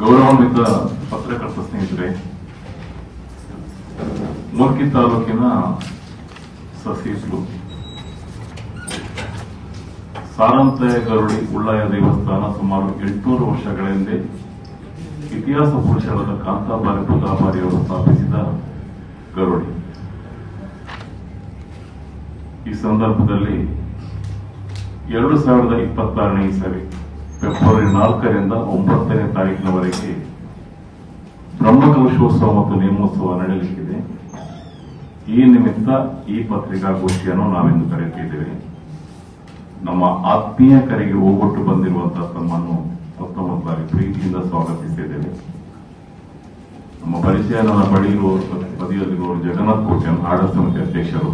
ಗೌರವಾನ್ವಿತ ಪತ್ರಕರ್ತ ಸ್ನೇಹಿತರೆ ಮೂರ್ಕಿ ತಾಲೂಕಿನ ಸಸೀಸ್ಲು ಸಾರಂತಯ ಗರುಡಿ ಉಳ್ಳಾಯ ದೇವಸ್ಥಾನ ಸುಮಾರು ಎಂಟುನೂರು ವರ್ಷಗಳ ಹಿಂದೆ ಇತಿಹಾಸ ಪುರುಷರಾದ ಕಾಂತಾಬಾರಿ ಬುಧಾಬಾರಿಯವರು ಸ್ಥಾಪಿಸಿದ ಗರುಡಿ. ಈ ಸಂದರ್ಭದಲ್ಲಿ ಎರಡು ಸಾವಿರದ ಇಪ್ಪತ್ತಾರನೇ ಇಸವಿ ಫೆಬ್ರವರಿ ನಾಲ್ಕರಿಂದ ಒಂಬತ್ತನೇ ತಾರೀಕಿನವರೆಗೆ ಬ್ರಹ್ಮಕಲಶೋತ್ಸವ ಮತ್ತು ನೇಮೋತ್ಸವ ನಡೆಯಲಿಕ್ಕಿದೆ. ಈ ನಿಮಿತ್ತ ಈ ಪತ್ರಿಕಾಗೋಷ್ಠಿಯನ್ನು ನಾವಿಂದು ಕರೆಯುತ್ತಿದ್ದೇವೆ. ನಮ್ಮ ಆತ್ಮೀಯ ಕರೆಗೆ ಹೋಗೊಟ್ಟು ಬಂದಿರುವಂತಹ ತಮ್ಮನ್ನು ಮೊತ್ತ ಬಾರಿ ಪ್ರೀತಿಯಿಂದ ಸ್ವಾಗತಿಸಿದ್ದೇವೆ. ನಮ್ಮ ಪರಿಚಯ ನನ್ನ ಬಳಿ ಬದಿಯಲ್ಲಿರುವವರು ಜಗನ್ನಾಥ್ ಕೋಟ್ಯನ್, ಆಡಳಿತ ಸಮಿತಿ ಅಧ್ಯಕ್ಷರು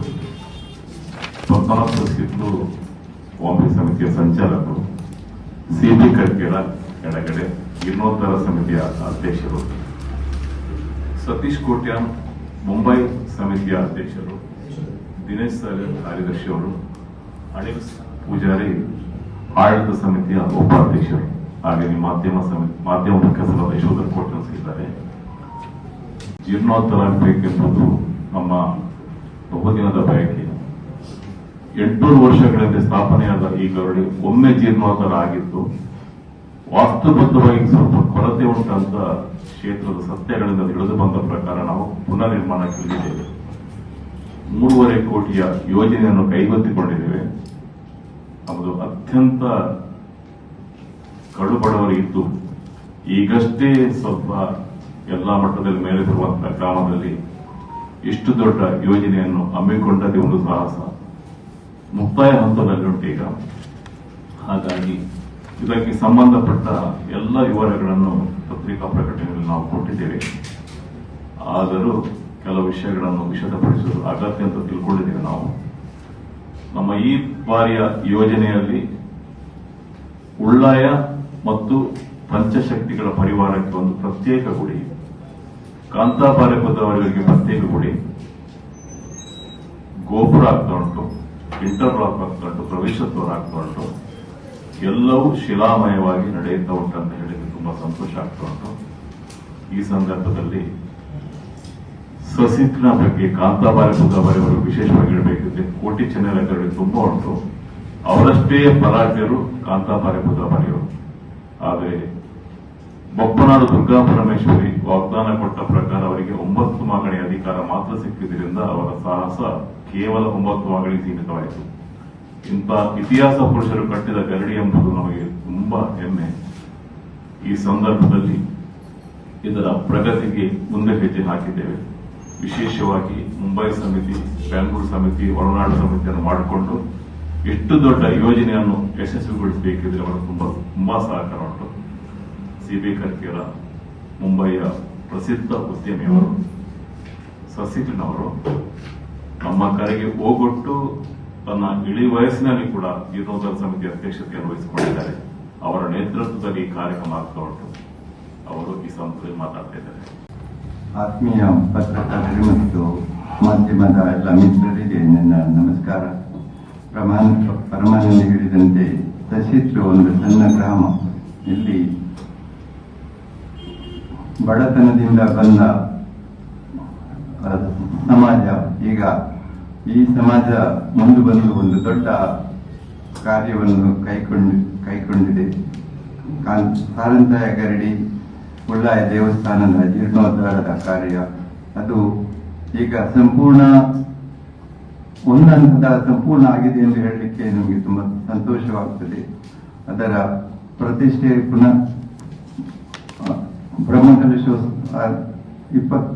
ಪದ್ಮನಾಭ ಸಿದ್ದು ಸಮಿತಿಯ ಸಂಚಾಲಕರು ಸಿಬಿ ಕರ್ಕೇರ ಕೆಳಗಡೆ ಇನ್ನೋತ್ತರ ಸಮಿತಿಯ ಅಧ್ಯಕ್ಷರು. ಸತೀಶ್ ಕೋಟ್ಯಾನ್, ಮುಂಬೈ ಸಮಿತಿಯ ಅಧ್ಯಕ್ಷರು. ದಿನೇಶ್ ಸರ್ ಕಾರ್ಯದರ್ಶಿ ಅವರು. ಅನಿಲ್ ಪೂಜಾರಿ ಆಡಳಿತ ಸಮಿತಿಯ ಉಪಾಧ್ಯಕ್ಷರು ಹಾಗೆ ಮಾಧ್ಯಮ ಸಮಿತಿ, ಮಾಧ್ಯಮ ಮುಖ್ಯಸ್ಥರಾದ ಯಶೋಧರ್ ಕೋಟ್ಯಾನ್ ಇದ್ದಾರೆ. ಜೀರ್ಣೋತ್ತರ ಆಗಬೇಕೆಂಬುದು ನಮ್ಮ ಬಹುದಿನದ ಬಯಕೆ. ಎಂಟುನೂರು ವರ್ಷಗಳಲ್ಲಿ ಸ್ಥಾಪನೆಯಾದ ಈ ಗರುಡಿ ಒಮ್ಮೆ ಜೀರ್ಣೋದ್ಧಾರ ಆಗಿತ್ತು ವಾಸ್ತುಬದ್ಧವಾಗಿ ಸ್ವಲ್ಪ ಕೊರತೆ ಉಂಟಂತ ಕ್ಷೇತ್ರದ ಸತ್ಯಗಳಿಂದ ತಿಳಿದು ಬಂದ ಪ್ರಕಾರ ನಾವು ಪುನರ್ ನಿರ್ಮಾಣಕ್ಕೆ ಇಳಿದಿದ್ದೇವೆ ಮೂರುವರೆ ಕೋಟಿಯ ಯೋಜನೆಯನ್ನು ಕೈಗೊತ್ತಿಕೊಂಡಿದ್ದೇವೆ. ಅದು ಅತ್ಯಂತ ಕಡುಬಡವರು ಇದ್ದು, ಈಗಷ್ಟೇ ಸ್ವಲ್ಪ ಎಲ್ಲಾ ಮಟ್ಟದಲ್ಲಿ ಮೇಲೆ ಬರುವಂತಹ ಗ್ರಾಮದಲ್ಲಿ ಇಷ್ಟು ದೊಡ್ಡ ಯೋಜನೆಯನ್ನು ಹಮ್ಮಿಕೊಂಡದೇ ಒಂದು ಸಾಹಸ. ಮುಕ್ತಾಯ ಹಂತದಲ್ಲಿ ಉಂಟು ಈಗ ಹಾಗಾಗಿ ಇದಕ್ಕೆ ಸಂಬಂಧಪಟ್ಟ ಎಲ್ಲ ವಿವರಗಳನ್ನು ಪತ್ರಿಕಾ ಪ್ರಕಟಣೆಯಲ್ಲಿ ನಾವು ಕೊಟ್ಟಿದ್ದೇವೆ. ಆದರೂ ಕೆಲವು ವಿಷಯಗಳನ್ನು ವಿಷದಪಡಿಸುವುದು ಅಗತ್ಯ ಅಂತ ತಿಳ್ಕೊಂಡಿದ್ದೇವೆ ನಾವು. ನಮ್ಮ ಈ ಬಾರಿಯ ಯೋಜನೆಯಲ್ಲಿ ಉಳ್ಳಾಯ ಮತ್ತು ಪಂಚಶಕ್ತಿಗಳ ಪರಿವಾರಕ್ಕೆ ಒಂದು ಪ್ರತ್ಯೇಕ ಗುಡಿ ಕಾಂತಾಪಾರೆ ಬದ್ದವರಿಗೆ ಪ್ರತ್ಯೇಕ ಗುಡಿ, ಗೋಪುರ ಆಗ್ತಾ ಉಂಟು. ಇಂಟರ್ಲಾಕ್ ಆಗ್ತಾ ಪ್ರವೇಶತ್ವ ಪ್ರವೇಶದ್ವಾರ ಆಗ್ತಾ ಎಲ್ಲವೂ ಶಿಲಾಮಯವಾಗಿ ನಡೆಯುತ್ತಾ ಉಂಟು ಅಂತ ಹೇಳಿದ್ರೆ ತುಂಬಾ ಸಂತೋಷ ಆಗ್ತಾ ಉಂಟು. ಈ ಸಂದರ್ಭದಲ್ಲಿ ಸಸಿತ್ನ ಬಗ್ಗೆ ಕಾಂತಾಬಾರಿ ಅವರು ವಿಶೇಷವಾಗಿ ಹೇಳಬೇಕಿದ್ರೆ ಕೋಟಿ ಚೆನ್ನೈಗಳಲ್ಲಿ ತುಂಬಾ ಉಂಟು. ಅವರಷ್ಟೇ ಪರಾಜ್ಯರು ಕಾಂತಾಬಾರಿ ಬುಧಾಬಾರಿಯವರು ಆದರೆ ಬೊಪ್ಪನಾಡು ದುರ್ಗಾ ಪರಮೇಶ್ವರಿ ವಾಗ್ದಾನ ಕೊಟ್ಟ ಪ್ರಕಾರ ಅವರಿಗೆ ಒಂಬತ್ತು ಮಾಗಣಿ ಅಧಿಕಾರ ಮಾತ್ರ ಸಿಕ್ಕಿದ್ದರಿಂದ ಅವರ ಸಾಹಸ ಕೇವಲ ಒಂಬತ್ತು ಆಗಲಿ ಸೀಮಿತವಾಯಿತು. ಇಂಥ ಇತಿಹಾಸ ಪುರುಷರು ಕಟ್ಟಿದ ಗರಡಿ ಎಂಬುದು ನಮಗೆ ತುಂಬಾ ಹೆಮ್ಮೆ. ಈ ಸಂದರ್ಭದಲ್ಲಿ ಇದರ ಪ್ರಗತಿಗೆ ಮುಂದೆ ಹೆಜ್ಜೆ ಹಾಕಿದ್ದೇವೆ. ವಿಶೇಷವಾಗಿ ಮುಂಬೈ ಸಮಿತಿ ಬೆಂಗಳೂರು ಸಮಿತಿ, ಒಳನಾಡು ಸಮಿತಿಯನ್ನು ಮಾಡಿಕೊಂಡು ಎಷ್ಟು ದೊಡ್ಡ ಯೋಜನೆಯನ್ನು ಯಶಸ್ವಿಗೊಳಿಸಬೇಕಿದ್ರೆ ಅವರು ತುಂಬಾ ತುಂಬಾ ಸಹಕಾರ ಉಂಟು. ಸಿಬಿ ಕರ್ಕೇರ, ಮುಂಬೈಯ ಪ್ರಸಿದ್ಧ ಉದ್ಯಮಿಯವರು. ಸಸಿಟಿನವರು ನಮ್ಮ ಕರೆಗೆ ಹೋಗೊಟ್ಟು ತನ್ನ ಇಳಿ ವಯಸ್ಸಿನಲ್ಲಿ ಕೂಡ ಜೀರ್ಣೋದ್ಧಾರ ಸಮಿತಿ ಅಧ್ಯಕ್ಷತೆಯನ್ನು ವಹಿಸಿಕೊಂಡಿದ್ದಾರೆ. ಅವರ ನೇತೃತ್ವದಲ್ಲಿ ಈ ಕಾರ್ಯಕ್ರಮ ಆಗ್ತಾ ಉಂಟು. ಅವರು ಈ ಸಂದರ್ಭದಲ್ಲಿ ಮಾತಾಡ್ತಾ ಇದ್ದಾರೆ. ಆತ್ಮೀಯ ಪತ್ರಕರ್ತರು ಮತ್ತು ಮಾಧ್ಯಮದ ಎಲ್ಲ ಮಿತ್ರರಿಗೆ ನನ್ನ ನಮಸ್ಕಾರ. ಪ್ರಮಾಣ ಪರಮಾನಂದ ಹೇಳಿದಂತೆ ಸಸಿತ್ರು ಒಂದು ಸಣ್ಣ ಗ್ರಾಮ. ಇಲ್ಲಿ ಬಡತನದಿಂದ ಬಂದ ಸಮಾಜ. ಈಗ ಈ ಸಮಾಜ ಮುಂದೆ ಬಂದು ಒಂದು ದೊಡ್ಡ ಕಾರ್ಯವನ್ನು ಕೈಕೊಂಡು ಕೈಗೊಂಡಿದೆ ಕಾರಂತಾಯ ಗರಡಿ ಉಳ್ಳಾಯ ದೇವಸ್ಥಾನದ ಜೀರ್ಣೋದ್ಧಾರದ ಕಾರ್ಯ. ಅದು ಈಗ ಸಂಪೂರ್ಣ ಒಂದು ಹಂತದ ಸಂಪೂರ್ಣ ಆಗಿದೆ ಎಂದು ಹೇಳಲಿಕ್ಕೆ ನಮಗೆ ತುಂಬ ಸಂತೋಷವಾಗ್ತದೆ ಅದರ ಪ್ರತಿಷ್ಠೆ ಪುನಃ ಬ್ರಹ್ಮಕಲಶೋತ್ಸವ ಇಪ್ಪತ್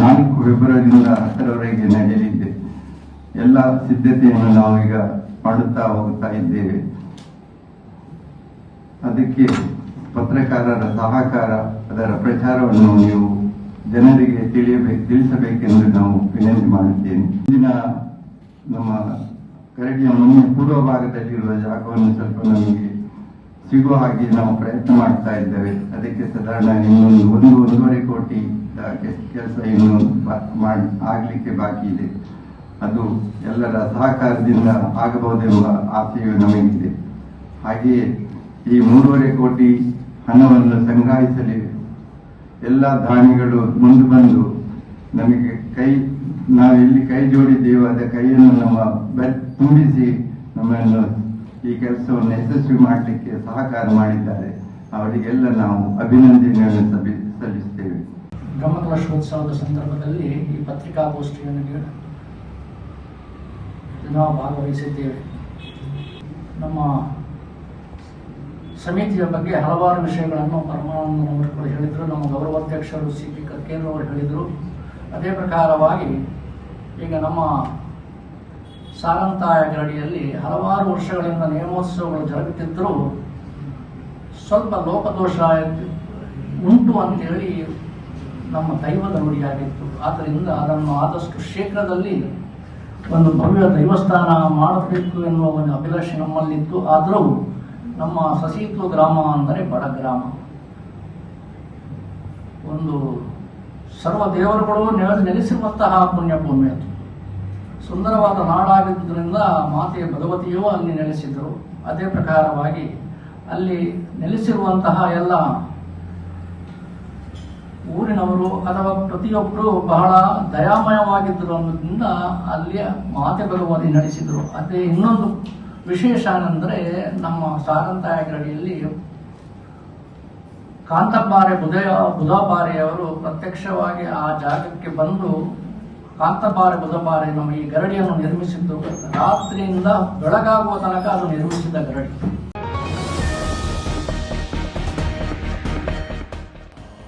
ನಾಲ್ಕು ಫೆಬ್ರವರಿಯಿಂದ ಹತ್ತರವರೆಗೆ ನಡೆಯಲಿದೆ. ಎಲ್ಲ ಸಿದ್ಧತೆಯನ್ನು ನಾವೀಗ ಮಾಡುತ್ತಾ ಹೋಗುತ್ತಾ ಇದ್ದೇವೆ. ಅದಕ್ಕೆ ಪತ್ರಕಾರರ ಸಹಕಾರ, ಅದರ ಪ್ರಚಾರವನ್ನು ನೀವು ಜನರಿಗೆ ತಿಳಿಯಬೇಕು, ತಿಳಿಸಬೇಕೆಂದು ನಾವು ವಿನಂತಿ ಮಾಡುತ್ತೇನೆ. ಇಂದಿನ ನಮ್ಮ ಕರಡಿಯ ಮುಂದೆ ಪೂರ್ವ ಭಾಗದಲ್ಲಿರುವ ಜಾಗವನ್ನು ಸ್ವಲ್ಪ ನಮಗೆ ಸಿಗುವ ಹಾಗೆ ನಾವು ಪ್ರಯತ್ನ ಮಾಡ್ತಾ ಇದ್ದೇವೆ. ಅದಕ್ಕೆ ಸಾಧಾರಣ ಇನ್ನೊಂದು ಒಂದು, ಒಂದೂವರೆ ಕೋಟಿ ಕೆಲಸ ಇನ್ನು ಆಗಲಿಕ್ಕೆ ಬಾಕಿ ಇದೆ. ಅದು ಎಲ್ಲರ ಸಹಕಾರದಿಂದ ಆಗಬಹುದೆಂಬ ಆಸೆಯು ನಮಗಿದೆ. ಹಾಗೆಯೇ ಈ ಮೂರುವರೆ ಕೋಟಿ ಹಣವನ್ನು ಸಂಗ್ರಹಿಸಲಿ. ಎಲ್ಲ ದಾನಿಗಳು ಮುಂದೆ ಬಂದು ನಮಗೆ ಕೈ, ನಾವು ಎಲ್ಲಿ ಕೈ ಜೋಡಿದ್ದೇವೆ ಅದ ಕೈಯನ್ನು ನಮ್ಮ ತುಂಬಿಸಿ ನಮ್ಮನ್ನು ಈ ಕೆಲಸವನ್ನು ಯಶಸ್ವಿ ಮಾಡಲಿಕ್ಕೆ ಸಹಕಾರ ಮಾಡಿದ್ದಾರೆ. ಅವರಿಗೆಲ್ಲ ನಾವು ಅಭಿನಂದನೆ ಸಲ್ಲಿಸ್ತೇವೆ ಬ್ರಹ್ಮಕಲಶೋತ್ಸವದ ಸಂದರ್ಭದಲ್ಲಿ ಈ ಪತ್ರಿಕಾಗೋಷ್ಠಿಯನ್ನು ನೀಡಿ ನಾವು ಭಾಗವಹಿಸಿದ್ದೇವೆ. ನಮ್ಮ ಸಮಿತಿಯ ಬಗ್ಗೆ ಹಲವಾರು ವಿಷಯಗಳನ್ನು ಪರಮಾನಂದನವರು ಹೇಳಿದರು, ನಮ್ಮ ಗೌರವಾಧ್ಯಕ್ಷರು ಸಿ ಪಿ ಕರ್ಕೇಂದ್ರ ಅವರು ಹೇಳಿದರು. ಅದೇ ಪ್ರಕಾರವಾಗಿ ಈಗ ನಮ್ಮ ಸಾರಂತಾಯ ಗರಡಿಯಲ್ಲಿ ಹಲವಾರು ವರ್ಷಗಳಿಂದ ನೇಮೋತ್ಸವಗಳು ಜರುಗುತ್ತಿದ್ದರೂ ಸ್ವಲ್ಪ ಲೋಪದೋಷ ಉಂಟು ಅಂತೇಳಿ ನಮ್ಮ ದೈವದ ನುಡಿಯಾಗಿತ್ತು. ಆದ್ದರಿಂದ ಅದನ್ನು ಆದಷ್ಟು ಶೀಘ್ರದಲ್ಲಿ ಒಂದು ಭವ್ಯ ದೈವಸ್ಥಾನ ಮಾಡಬೇಕು ಎನ್ನುವ ಒಂದು ಅಭಿಲಾಷೆ ನಮ್ಮಲ್ಲಿತ್ತು. ಆದರೂ ನಮ್ಮ ಸಸೀತು ಗ್ರಾಮ ಅಂದರೆ ಬಡ ಗ್ರಾಮ. ಒಂದು ಸರ್ವ ದೇವರುಗಳು ನೆಲೆ ನೆಲೆಸಿರುವಂತಹ ಪುಣ್ಯಭೂಮಿ ಅದು. ಸುಂದರವಾದ ನಾಡಾಗಿದ್ದರಿಂದ ಮಾತೆಯ ಭಗವತಿಯೂ ಅಲ್ಲಿ ನೆಲೆಸಿದರು. ಅದೇ ಪ್ರಕಾರವಾಗಿ ಅಲ್ಲಿ ನೆಲೆಸಿರುವಂತಹ ಎಲ್ಲ ಊರಿನವರು ಅಥವಾ ಪ್ರತಿಯೊಬ್ಬರು ಬಹಳ ದಯಾಮಯವಾಗಿದ್ದರು ಅನ್ನೋದ್ರಿಂದ ಅಲ್ಲಿಯ ಮಾತೆ ಬರುವಲ್ಲಿ ನಡೆಸಿದರು. ಅದೇ ಇನ್ನೊಂದು ವಿಶೇಷ ಏನಂದ್ರೆ ನಮ್ಮ ಸಾರಂತಾಯ ಕಾಂತಬಾರೆ ಬುಧಯ, ಬುಧಬಾರೆಯವರು ಪ್ರತ್ಯಕ್ಷವಾಗಿ ಆ ಜಾಗಕ್ಕೆ ಬಂದು ಕಾಂತಬಾರೆ, ಬುಧಬಾರೆ ನಮ್ಮ ಈ ಗರಡಿಯನ್ನು ನಿರ್ಮಿಸಿದ್ದು. ರಾತ್ರಿಯಿಂದ ಬೆಳಗಾಗುವ ತನಕ ಅದು ನಿರ್ಮಿಸಿದ ಗರಡಿ.